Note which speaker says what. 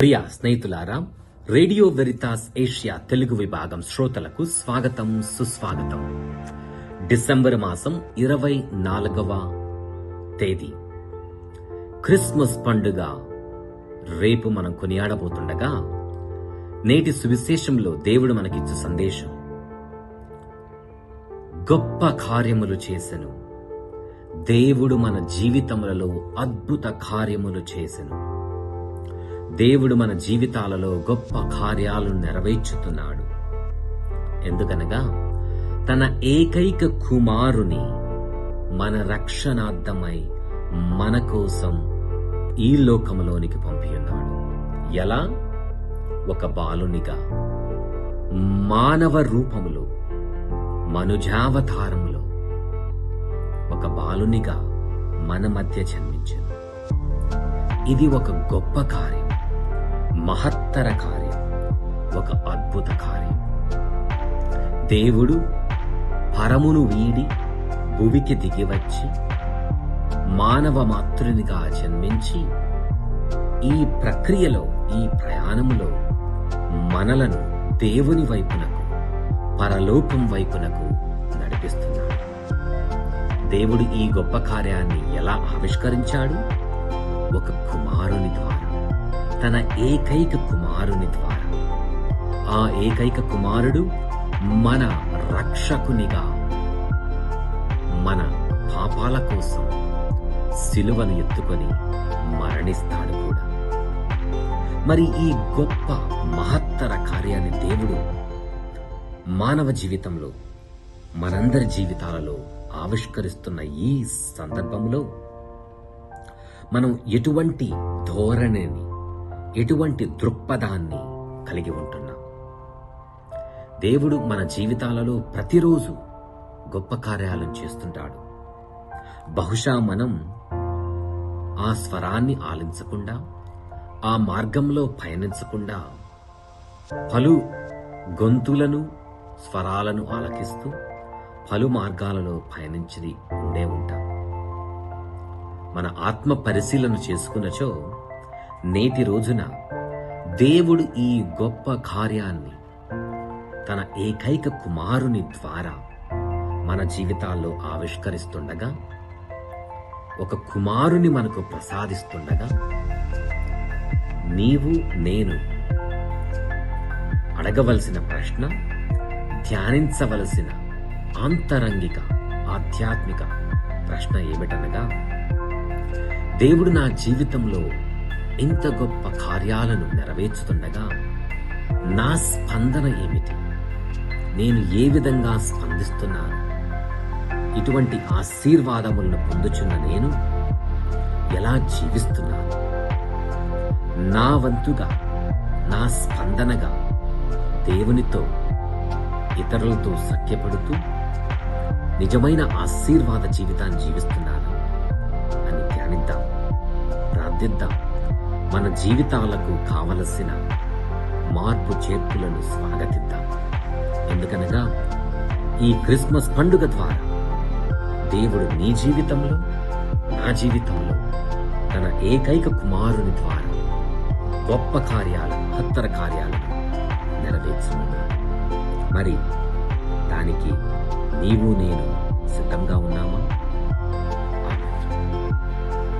Speaker 1: ప్రియ స్నేహితులారా radio Veritas Asia Telugu విభాగం శ్రోతలకు స్వాగతం సుస్వాగతం. డిసెంబర్ మాసం ఇరవై నాలుగవ తేదీ. క్రిస్మస్ పండుగ రేపు మనం కొనియాడబోతుండగా నేటి సువిశేషంలో దేవుడు మనకిచ్చు సందేశం. గొప్ప కార్యములు చేసెను. దేవుడు మన జీవితములలో అద్భుత కార్యములు చేసెను. దేవుడు మన జీవితాలలో గొప్ప కార్యాలను నెరవేర్చుతున్నాడు. ఎందుకనగా తన ఏకైక కుమారుని మన రక్షణార్థమై మన కోసం ఈ లోకంలోనికి పంపియున్నాడు. ఎలా? ఒక బాలునిగా మానవ రూపములో మనుజావతారములో ఒక బాలునిగా మన మధ్య జన్మించింది ఇది ఒక గొప్ప కార్యం. మహత్తర కార్యం. ఒక అద్భుత కార్యం. దేవుడు పరమును వీడి భువికి దిగివచ్చి మానవ మాతృనిగా జన్మించి ఈ ప్రక్రియలో ఈ ప్రయాణంలో మనలను దేవుని వైపునకు పరలోకం వైపునకు నడిపిస్తున్నాడు. దేవుడు ఈ గొప్ప కార్యాన్ని ఎలా ఆవిష్కరించాడు? ఒక కుమారుని తన ఏకైక కుమారుని ద్వారా. ఆ ఏకైక కుమారుడు మన రక్షకునిగా మన పాపాల కోసం సిలువను ఎత్తుకొని మరణిస్తాడు కూడా. మరి ఈ గొప్ప మహత్తర కార్యాన్ని దేవుడు మానవ జీవితంలో మనందరి జీవితాలలో ఆవిష్కరిస్తున్న ఈ సందర్భంలో మనం ఎటువంటి ధోరణిని ఎటువంటి దృక్పథాన్ని కలిగి ఉంటున్నాం? దేవుడు మన జీవితాలలో ప్రతిరోజు గొప్ప కార్యాలను చేస్తుంటాడు. బహుశా మనం ఆ స్వరాన్ని ఆలించకుండా ఆ మార్గంలో పయనించకుండా పలు గొంతులను స్వరాలను ఆలకిస్తూ పలు మార్గాలలో పయనించి ఉండే ఉంటాం. మన ఆత్మ పరిశీలన చేసుకున్నచో నేటి రోజున దేవుడు ఈ గొప్ప కార్యాన్ని తన ఏకైక కుమారుని ద్వారా మన జీవితాల్లో ఆవిష్కరిస్తుండగా ఒక కుమారుని మనకు ప్రసాదిస్తుండగా నీవు నేను అడగవలసిన ప్రశ్న ధ్యానించవలసిన ఆంతరంగిక ఆధ్యాత్మిక ప్రశ్న ఏమిటనగా దేవుడు నా జీవితంలో ఇంత గొప్ప కార్యాలను నెరవేర్చుతుండగా నా స్పందన ఏమిటి? నేను ఏ విధంగా స్పందిస్తున్నాను? ఇటువంటి ఆశీర్వాదములను పొందుచున్న నేను ఎలా జీవిస్తున్నాను? నా వంతుగా నా స్పందనగా దేవునితో ఇతరులతో సఖ్యపడుతూ నిజమైన ఆశీర్వాద జీవితాన్ని జీవిస్తున్నాను అని ధ్యానిద్దాం ప్రార్థిద్దాం. మన జీవితాలకు కావలసిన మార్పు చేర్పులను స్వాగతిద్దాం. ఎందుకనగా ఈ క్రిస్మస్ పండుగ ద్వారా దేవుడు నీ జీవితంలో నా జీవితంలో తన ఏకైక కుమారుని ద్వారా గొప్ప కార్యాలు మహత్తర కార్యాలు నెరవేర్చున్నాడు మరి దానికి నీవు నేను సిద్ధంగా ఉన్నామా?